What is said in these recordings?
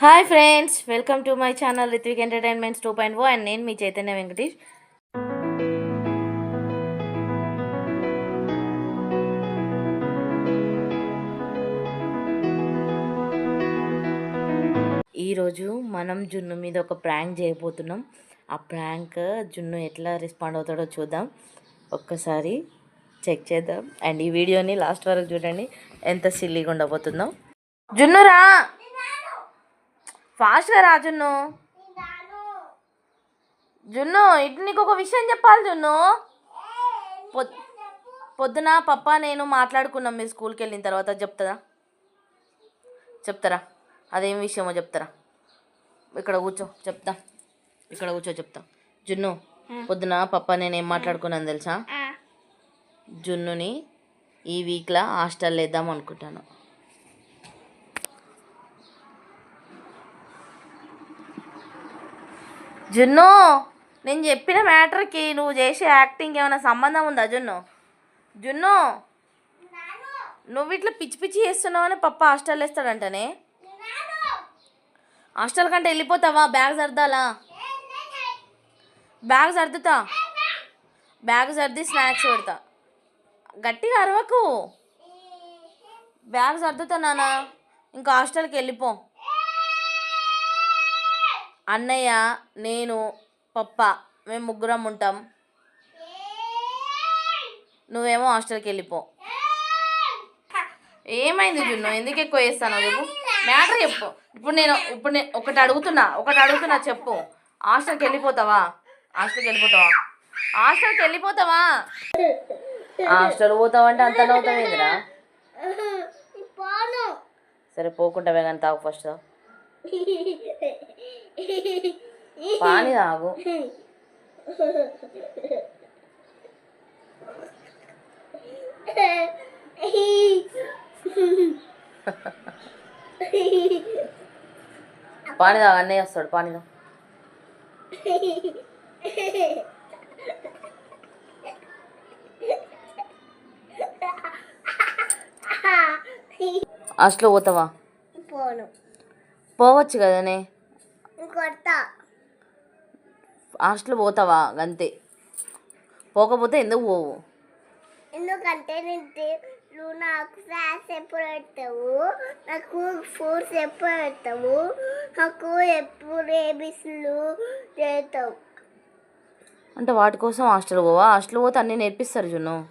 Hi friends welcome to my channel Ritvik entertainments two point O and నేను మీ చైతన్య వెంకటేష్. ఈరోజు మనం జున్ను మీద ఒక ప్రాంక్ చేయబోతున్నాం. ఆ ప్రాంక్ జున్ను ఎట్లా రెస్పాండ్ అవుతాడో చూద్దాం. ఒక్కసారి చెక్ చేద్దాం. అండ్ ఈ వీడియోని లాస్ట్ వరకు చూడండి. ఎంత సిల్లీగా ఉండబోతుందో. జున్నురా! ఫాస్ట్గా రా జున్ను. జున్ను ఇటు నీకు ఒక విషయం చెప్పాలి జున్ను. పొద్ పొద్దున పప్ప నేను మాట్లాడుకున్నాం మీరు స్కూల్కి వెళ్ళిన తర్వాత చెప్తారా? చెప్తారా? అదేం విషయమో చెప్తారా? ఇక్కడ కూర్చో చెప్తా. ఇక్కడ కూర్చో చెప్తా. జున్ను పొద్దున పప్ప నేను ఏం మాట్లాడుకున్నాను తెలుసా? జున్నుని ఈ వీక్లో హాస్టల్ వేద్దాం అనుకుంటాను. జున్ను నేను చెప్పిన మ్యాటర్కి నువ్వు చేసే యాక్టింగ్ ఏమైనా సంబంధం ఉందా జున్ను? జున్ను నువ్వు ఇట్లా పిచ్చి పిచ్చి చేస్తున్నావని పప్ప హాస్టల్ వేస్తాడంటనే. హాస్టల్ కంటే వెళ్ళిపోతావా? బ్యాగ్ సర్దాలా? బ్యాగ్ సర్దుతా? బ్యాగ్ సర్ది స్నాక్స్ పెడతా. గట్టిగా అరవకు. బ్యాగ్ సర్దుతా నాన్న ఇంకా హాస్టల్కి వెళ్ళిపో. అన్నయ్య నేను పప్ప మేము ముగ్గురం ఉంటాం. నువ్వేమో హాస్టల్కి వెళ్ళిపో. ఏమైంది జున్ను? ఎందుకు ఎక్కువ చేస్తాను చెప్పు. మ్యాటర్ చెప్పు. ఇప్పుడు నేను ఇప్పుడు నేను ఒకటి అడుగుతున్నా ఒకటి అడుగుతున్నా చెప్పు. హాస్టల్కి వెళ్ళిపోతావా? హాస్టల్కి వెళ్ళిపోతావా? హాస్టల్కి వెళ్ళిపోతావా? హాస్టల్ పోతావంటే అంత నవ్వుతావేందిరా? సరే పోకుంటావే కానీ తాగు ఫస్ట్ పాని తాగు. పాని తాగు అన్నయ్య వస్తాడు పాని అసలు పోతావా? పోవచ్చు కదనే. కొడతా హాస్టల్ పోతావా? అంతే. పోకపోతే ఎందుకు పోవు? ఎందుకంటే నువ్వు నాకు ఫ్యాన్స్ ఎప్పుడు పెడతావు? నాకు ఫోర్స్ ఎప్పుడు పెడతావు? నాకు ఎప్పుడు ఏబిస్లు చేస్తావు? అంటే వాటి కోసం హాస్టల్ పోవా? హాస్టల్ పోతే అన్నీ నేర్పిస్తారు జున్ను.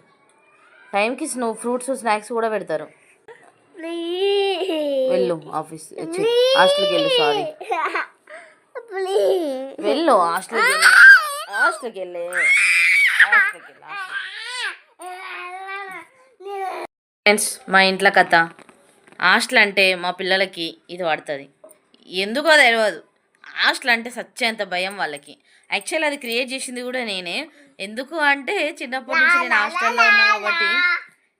టైంకి నువ్వు ఫ్రూట్స్ స్నాక్స్ కూడా పెడతారు. వెళ్ళు ఆఫీస్ హాస్టల్కి వెళ్ళు సారీ. వెళ్ళు హాస్టల్కి వెళ్ళు. హాస్టల్కి వెళ్ళే. హాస్టల్కి ఫ్రెండ్స్ మా ఇంట్లో కథ. హాస్టల్ అంటే మా పిల్లలకి ఇది పడుతుంది. ఎందుకో తెలియదు హాస్టల్ అంటే సచ్చేంత భయం వాళ్ళకి. యాక్చువల్ అది క్రియేట్ చేసింది కూడా నేనే. ఎందుకు అంటే చిన్నప్పటి నుంచి నేను హాస్టల్లో ఉన్నా కాబట్టి.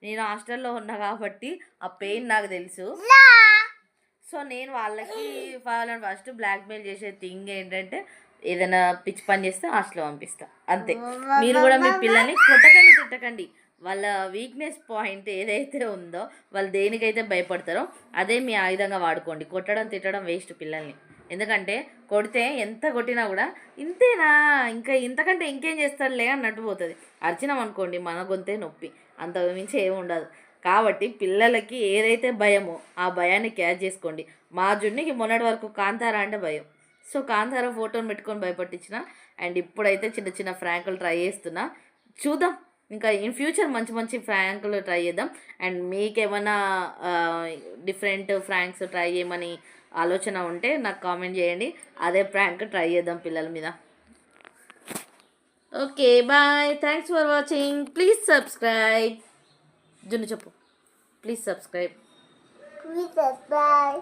నేను హాస్టల్లో ఉన్నా కాబట్టి ఆ పెయిన్ నాకు తెలుసు. సో నేను వాళ్ళకి వాళ్ళని ఫస్ట్ బ్లాక్మెయిల్ చేసే థింగ్ ఏంటంటే ఏదైనా పిచ్చి పని చేస్తే హాస్టల్లో పంపిస్తా. అంతే. మీరు కూడా మీ పిల్లల్ని కొట్టకండి తిట్టకండి. వాళ్ళ వీక్నెస్ పాయింట్ ఏదైతే ఉందో వాళ్ళు దేనికైతే భయపడతారో అదే మీ ఆయుధంగా వాడుకోండి. కొట్టడం తిట్టడం వేస్ట్ పిల్లల్ని. ఎందుకంటే కొడితే ఎంత కొట్టినా కూడా ఇంతేనా? ఇంకా ఇంతకంటే ఇంకేం చేస్తాడులే? అన్నట్టు పోతుంది. అరిచినాం అనుకోండి మన గొంతే నొప్పి. అంత మించి ఏమి ఉండదు. కాబట్టి పిల్లలకి ఏదైతే భయమో ఆ భయాన్ని క్యాచ్ చేసుకోండి. మా జున్నికి మొన్నటి వరకు కాంతారా అంటే భయం. సో కాంతారా ఫోటోని పెట్టుకొని భయపట్టించిన అండ్ ఇప్పుడైతే చిన్న చిన్న ఫ్రాంకులు ట్రై చేస్తున్నా. చూద్దాం. ఇంకా ఇన్ ఫ్యూచర్ మంచి మంచి ఫ్రాంకులు ట్రై చేద్దాం. అండ్ మీకేమైనా డిఫరెంట్ ఫ్రాంక్స్ ట్రై చేయమని ఆలోచన ఉంటే నాకు కామెంట్ చేయండి. అదే ప్రాంక్ ట్రై చేద్దాం పిల్లల మీద. Okay bye. Thanks for watching. Please subscribe. జున్ను చెప్పు. Please subscribe please bye